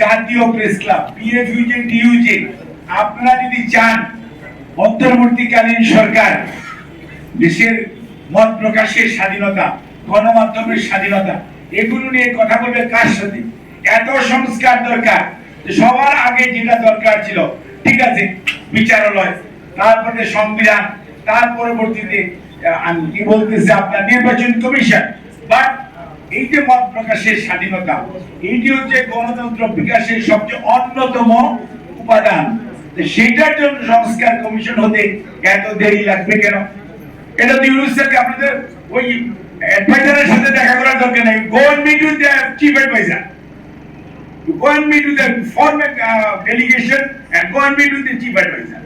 জাতীয় press club পিএফইউজে টিইউজে আপনারা যদি চান অন্তর্বর্তীকালীন সরকার, দেশের মত প্রকাশের স্বাধীনতা, গণমাধ্যমের স্বাধীনতা, এগুলো নিয়ে কথা বলবে কার সাথে? এত সংস্কার দরকার সবার আগে যেটা দরকার ছিল, ঠিক আছে, বিচারালয়, তারপরে সংবিধান, তার পরবর্তীতে কি বলতেছে, আপনার নির্বাচন কমিশন বাট এই যে মত প্রকাশের স্বাধীনতা এইটি হচ্ছে গণতন্ত্র বিকাশের সবচেয়ে অন্যতম উপাদান তো সেইটার জন্য সংস্কার কমিশন হতে এত দেরি লাগবে কেন এটা ইউনুস আপনাদের ওই অ্যাডভাইজারের সাথে দেখা করার দরকার নেই go and meet with the chief adviser uh, delegation and go and meet with the chief advisor.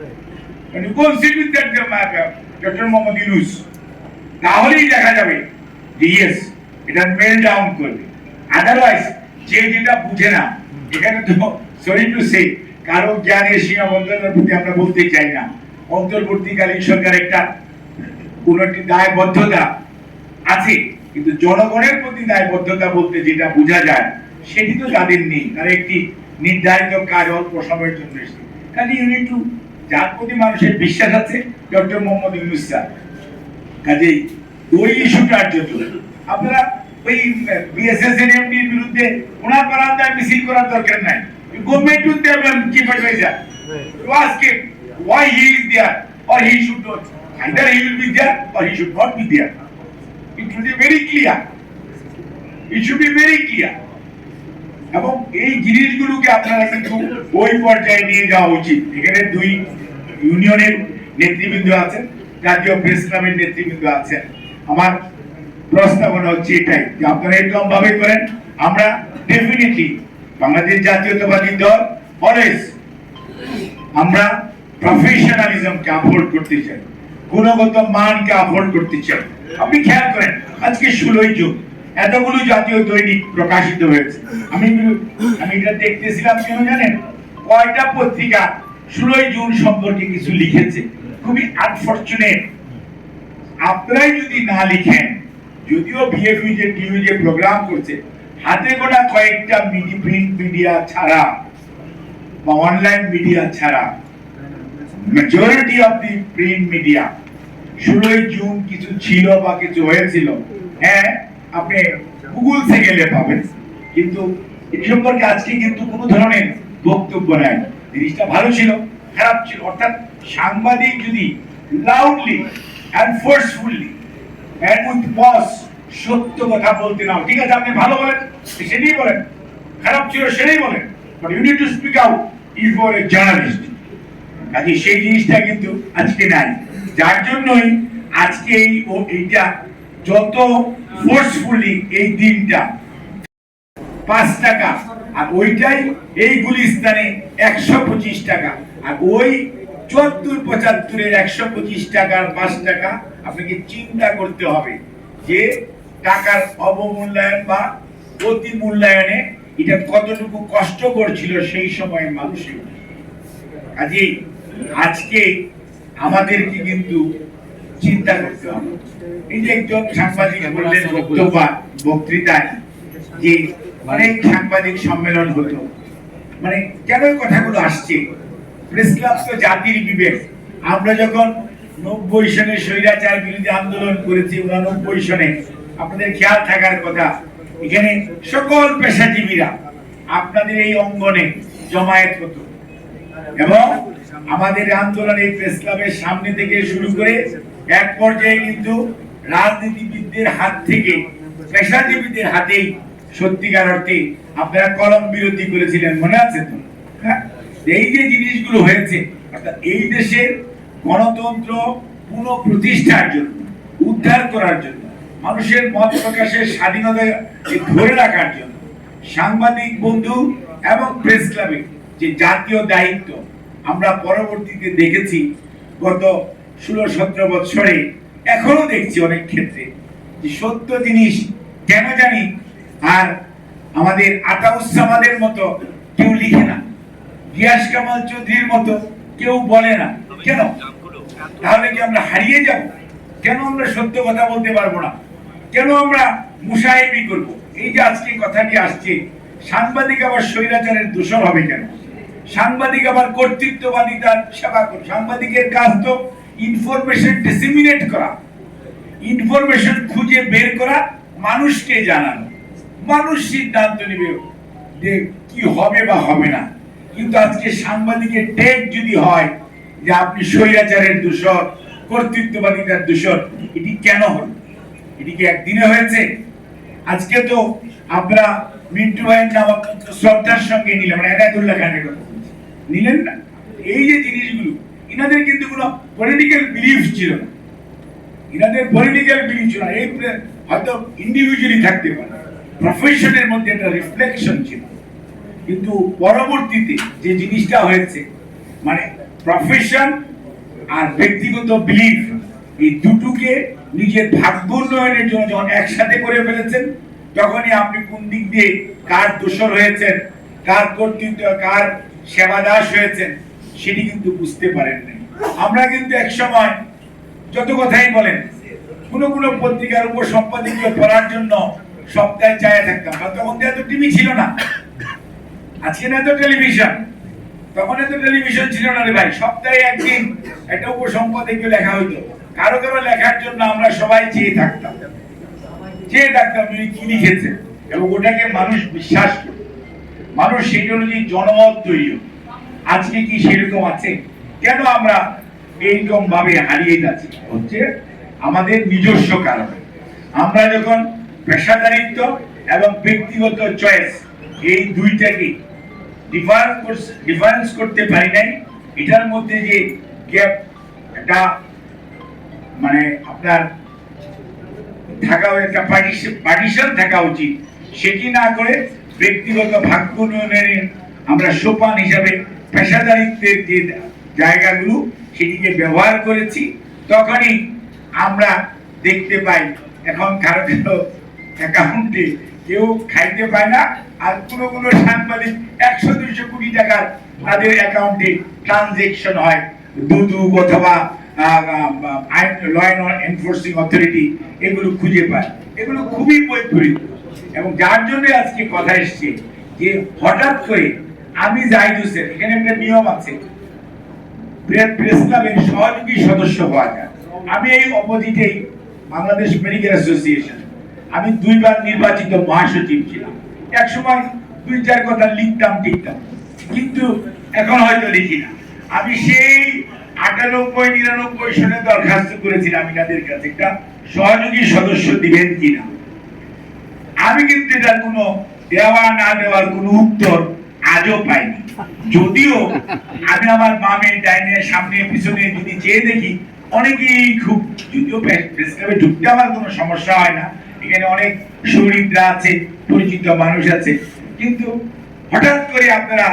And you go and sit with that uh, uh, Dr. Mohammad Yunus. তাহলেই দেখা যাবে ইয়েস এটা মেল ডাউন করবে। Otherwise যে যেটা বুঝে না, এখানে তো সরি টু সে কারও জ্ঞানের সীমাবদ্ধতার প্রতি আমরা বলতে চাই না। অন্তর্বর্তীকালীন সরকার একটা কোন একটি দায়বদ্ধতা আছে, কিন্তু জনগণের প্রতি দায়বদ্ধতা বলতে যেটা বোঝা যায়, সেটি তো তাদের নেই। তারা একটি নির্ধারিত কাজ অল্প সময়ের জন্য এসেছে। কাজে ইউনিট টু যার প্রতি মানুষের বিশ্বাস আছে ডক্টর মোহাম্মদ ইউনুস স্যার। কাজেই ওই ইস্যুটার জন্য আপনারা ওই বিএসএস এর এমডির বিরুদ্ধে ওনার বারান্দায় মিছিল করার দরকার নাই গভর্নমেন্ট টু দেবেন chief adviser to ask him why he is there or he should not. Either he will be there or he should not be there. It will be very clear. It should be very clear. এবং এই জিনিসগুলোকে আপনারা কিন্তু ওই পর্যায়ে নিয়ে যাওয়া উচিত এখানে দুই ইউনিয়নের নেতৃবৃন্দ আছেন জাতীয় প্রেস ক্লাবের নেতৃবৃন্দ আছেন আমার প্রস্তাবনা হচ্ছে এটাই, যে আপনারা এরকম ভাবে করেন, আমরা ডেফিনেটলি বাংলাদেশ জাতীয়তাবাদী দল অলওয়েজ আমরা প্রফেশনালিজমকে আপহোল্ড করতে চাই, গুণগত মানকে আপহোল্ড করতে চাই। আপনি খেয়াল করেন, আজকে ষোলোই জুন, এতগুলো জাতীয় দৈনিক প্রকাশিত হয়েছে। আমি আমি এটা দেখতেছিলাম কেন জানেন? কয়টা পত্রিকা ষোলোই জুন সম্পর্কে কিছু লিখেছে। খুবই আনফর্চুনেট আপনারাই যদি না লিখেন যদিও বিএফইউ যে টিভি যে প্রোগ্রাম করছে, হাতে গোনা কয়েকটা প্রিন্ট মিডিয়া ছাড়া বা অনলাইন মিডিয়া ছাড়া majority of the print media ষোলোই জুন কিছু ছিল বা কিছু হয়েছিল হ্যাঁ আপনি গুগল থেকে গেলে পাবেন। কিন্তু এই সম্পর্কে আজকে কিন্তু কোনো ধরনের বক্তব্য নাই। জিনিসটা ভালো ছিল, খারাপ ছিল। অর্থাৎ সাংবাদিক যদি loudly and forcefully and with pause সত্য কথা বলতে নাও। ঠিক আছে, আপনি ভালো বলেন সেটাই বলেন। খারাপ ছিল সেটাই বলেন। But you need to speak out is for a journalist কাজে সেই জিনিসটা কিন্তু আজকে নাই। যার জন্যই আজকে এই ও এইটা যত ফোর্সফুলি এই দিনটা, পাঁচ টাকা, আর ওইটাই এই গুলিস্তানে একশো পঁচিশ টাকা। আর ওই চুয়াত্তর, পঁচাত্তরের একশো পঁচিশ টাকার পাঁচ টাকা আপনাকে চিন্তা করতে হবে যে টাকার অবমূল্যায়ন বা অতি মূল্যায়নে এটা কতটুকু কষ্ট করছিল সেই সময় মানুষের কাজেই আজকে আমাদেরকে কিন্তু চিন্তা করতে হবে। এই যে একজন সাংবাদিক বললেন বক্তব্য বক্তৃতায় যে অনেক সাংবাদিক সম্মেলন হতো। মানে কেন কথাগুলো আসছে? প্রেস ক্লাব তো জাতির বিবেক। আমরা যখন নব্বই সনে স্বৈরাচার বিরোধী আন্দোলন করেছি, উনানব্বই সনে আপনাদের খেয়াল থাকার কথা, এখানে সকল পেশাজীবীরা আপনাদের এই অঙ্গনে জমায়েত হতো এবং আমাদের আন্দোলন এই প্রেস ক্লাবের সামনে থেকে শুরু করে এক পর্যায়ে কিন্তু রাজনীতিবিদদের হাত থেকে, পেশাজীবীদের হাতেই সত্যিকার অর্থে আপনারা কলম বিরতি করেছিলেন, মনে আছে তো হ্যাঁ? এই যে জিনিসগুলো হয়েছে, অর্থাৎ এই দেশের গণতন্ত্র পুনঃ প্রতিষ্ঠার জন্য, উদ্ধার করার জন্য মানুষের মত প্রকাশের স্বাধীনতা ধরে রাখার জন্য সাংবাদিক বন্ধু এবং প্রেস ক্লাবে যে জাতীয় দায়িত্ব আমরা পরবর্তীতে দেখেছি, গত ষোলো সতেরো বছরে এখনও দেখছি অনেক ক্ষেত্রে যে সত্য জিনিস কেন জানি আর আমাদের আতাউসামাদের মতো কেউ লিখে না, গিয়াস কামাল চৌধুরীর মতো কেউ বলে না। কেন? তাহলে কি আমরা হারিয়ে যাব? কেন আমরা সত্য কথা বলতে পারব না? কেন আমরা মুসাহেবি করব? এই যে আজকে কথাটি আসছে, সাংবাদিক আবার স্বৈরাচারের দূষণ হবে কেন? সাংবাদিক আবার কর্তৃত্ববাদিতার সেবা করে সাংবাদিকের কাজ তো ইনফরমেশন ডিসিমিনেট করা। ইনফরমেশন খুঁজে বের করা মানুষকে জানানো। মানুষ সিদ্ধান্ত নেবে যে কি হবে বা হবে না। কিন্তু আজকে সাংবাদিকের টেক যদি হয় যে আপনি স্বৈরাচারের দূষণ কর্তৃত্ববাদিতার দূষণ এটি কেন হল? এটি একদিনে হয়েছে? আজকে তো আমরা মিন্টু ভাইয়ের শ্রদ্ধার সঙ্গে নিলাম মানে এনায়তুল্লাহ খানের কথা নিলেন না? এই যে জিনিসগুলো, ইনাদের কিন্তু কোনো পলিটিক্যাল বিলিফ ছিল না। ইনাদের পলিটিক্যাল বিলিফ ছিল না। এই হয়তো ইন্ডিভিজুয়ালি থাকতে পারে। প্রফেশনের মধ্যে একটা রিফ্লেকশন ছিল। কিন্তু পরবর্তীতে যে জিনিসটা হয়েছে মানে প্রফেশন আর ব্যক্তিগত বিলিফ এই দুটোকে নিজের ভাগ্য উন্নয়নের জন্য যখন একসাথে করে ফেলেছেন, তখনই আপনি কোন দিক দিয়ে কার দোষর হয়েছেন, কার কর্তৃত্ব, কার সেবা দাস হয়েছেন, সেটি কিন্তু বুঝতে পারেন নাই। আমরা কিন্তু এক সময় যত কথাই বলেন, কোনো কোনো পত্রিকার উপর সম্পাদকীয় পড়ার জন্য সপ্তাহে চায় থাকতাম আর তখন তো এত টিভি ছিল না। আজকে না তো টেলিভিশন? তখন এত টেলিভিশন ছিল না রে ভাই। সপ্তাহে একদিন একটা উপসম্পাদকীয় লেখা হইতো। কারও কারও লেখার জন্য আমরা সবাই চেয়ে থাকতাম। চেয়ে থাকতাম উনি কি লিখেছে এবং ওটাকে মানুষ বিশ্বাস করে। মানুষ সেই অনুযায়ী জনমত তৈরি। আজকে কি সেরকম আছে? কেন আমরা এইরকম ভাবে হারিয়ে যাচ্ছি? হচ্ছে আমাদের নিজস্ব কারণে। আমরা যখন পেশাদারিত্ব এবং ব্যক্তিগত চয়েস এই দুইটাকে ডিফারেন্স ডিফারেন্স করতে পারি নাই, এটার মধ্যে যে গ্যাপ একটা মানে আপনার থাকা একটা পার্টিশন থাকা উচিত। সেটি না করে ব্যক্তিগত ভাগ্য উন্নয়নের আমরা সোপান হিসাবে পেশাদারিত্বের যে জায়গাগুলো সেটিকে ব্যবহার করেছি, তখনই আমরা দেখতে পাই এখন কারও কারও অ্যাকাউন্টে কেউ খাইতে পায় না, আর কোনো কোনো সাংবাদিক একশো, দুইশো কোটি টাকার তাদের অ্যাকাউন্টে ট্রানজেকশন হয় দুদু অথবা ল এনফোর্সিং অথরিটি এগুলো খুঁজে পায়। এগুলো খুবই বৈপরীত এবং যার জন্য আজকে কথা এসছে যে হঠাৎ করে আমি জাহিদ হোসেন, এখানে একটা নিয়ম আছে সহযোগী সদস্য হওয়া যায়। আমি এই অপোজিটেই বাংলাদেশ মেডিকেল অ্যাসোসিয়েশন। আমি দুইবার নির্বাচিত মহাসচিব ছিলাম। এক সময় দুই, চার কথা লিখতাম, টিকতাম। কিন্তু এখন হয়তো লিখি না। আমি সেই আটানব্বই, নিরানব্বই সনে দরখাস্ত করেছিলাম কাছে। একটা সহযোগী সদস্য দিবেন কিনা? আমি কিন্তু এটার কোনো দেওয়া না দেওয়ার উত্তর আজও পাইনি। যদিও আমি আমার ডাইনে, সামনে, পিছনে যদি চেয়ে দেখি, অনেকেই খুব যদিও ঢুকতে আমার কোনো সমস্যা হয় না। এখানে অনেক শহীদরা আছে, পরিচিত মানুষ আছে। কিন্তু হঠাৎ করে আপনারা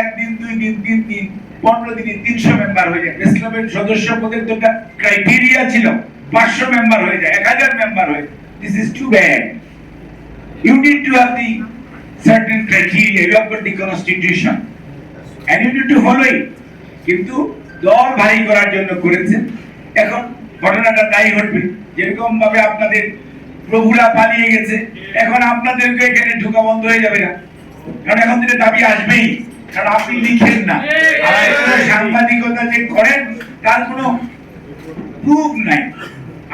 একদিন দুই দিন তিন দিন পনেরো দিনে তিনশো মেম্বার হয়ে যায়। ক্লাবের সদস্য পদের তো একটা ক্রাইটেরিয়া ছিল পাঁচশো মেম্বার হয়ে যায় এক হাজার মেম্বার হয়ে this is too bad need to have the certain criteria, you have got the constitution. And you need to follow কিন্তু দল ভারী করার জন্য করেছেন। এখন ঘটনাটা তাই ঘটবে। যেরকম ভাবে আপনাদের প্রভুরা পালিয়ে গেছে এখন আপনাদেরকে এখানে ঢোকা বন্ধ হয়ে যাবে না। কারণ এখন থেকে দাবি আসবেই। কারণ আপনি লিখেন না। সাংবাদিকতা যে করেন তার কোনো প্রুফ নাই।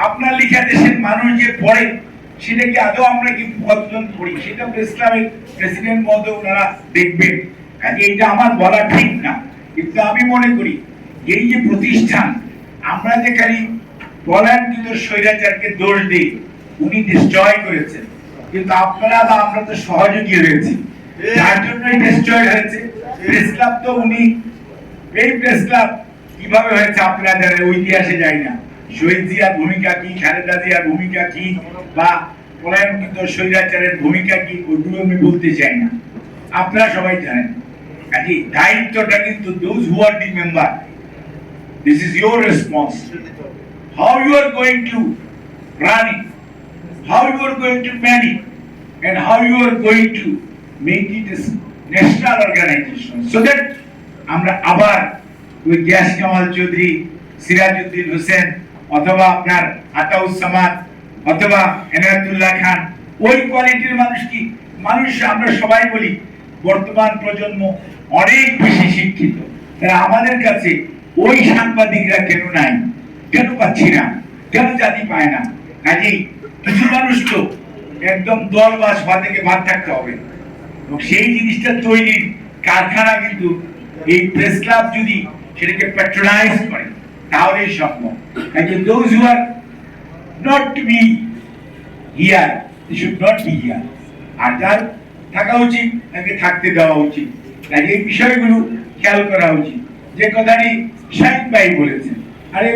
আপনার লেখা দেশের মানুষ যে পড়ে আদৌ আমরা কি কতজন পড়ি সেটা ক্লাবের প্রেসিডেন্ট ওনারা দেখবেন। কাজে এটা আমার বলা ঠিক না। কিন্তু আমি মনে করি এই যে প্রতিষ্ঠান আমরা যে খালি পলায়নকৃত স্বৈরাচারকে দোষ দিই উনি ডিস্ট্রয় করেছেন। কিন্তু আপনারা বা আমরা তো সহযোগী রয়েছি যার জন্যই ডিস্ট্রয় হয়েছে। প্রেস ক্লাব তো উনি, এই প্রেস ক্লাব কীভাবে হয়েছে আপনারা ওই ইতিহাসে যাই না। শহীদ জিয়ার ভূমিকা কি, খালেদা জিয়ার ভূমিকা কি, বা পলায়নকৃত স্বৈরাচারের ভূমিকা কি, ওইগুলো আমি বলতে চাই না। আপনারা সবাই জানেন। কাজে দায়িত্বটা কিন্তু those who are the member this is your response how you are going to run it how you are going to manage and how you are going to make it national organization. So that আমরা আবার ওই গ্যাস কামাল চৌধুরী, সিরাজউদ্দিন হোসেন অথবা আপনার আতাউস সামাদ অথবা এনায়তুল্লাহ খান, ওই কোয়ালিটির মানুষ কি? মানুষ আমরা সবাই বলি, বর্তমান প্রজন্ম অনেক বেশি শিক্ষিত। তারা আমাদের কাছে ওই সাংবাদিকরা কেন নাই? কেন পাচ্ছি না? কেন জাতি পায় না? কাজেই কিছু মানুষ তো একদম দল বা সভা থেকে ভাত থাকতে হবে। সেই জিনিসটা তৈরির কারখানা কিন্তু এই প্রেস ক্লাব যদি সেটাকে প্যাট্রোনাইজ করে, তাহলেই সম্ভব। Those who are not to be here should not be here আর যার থাকা উচিত, তাকে থাকতে দেওয়া উচিত। কাজে এই বিষয়গুলো খেয়াল করা উচিত। যে কথাটি শাহিদ বলেছেন, আরে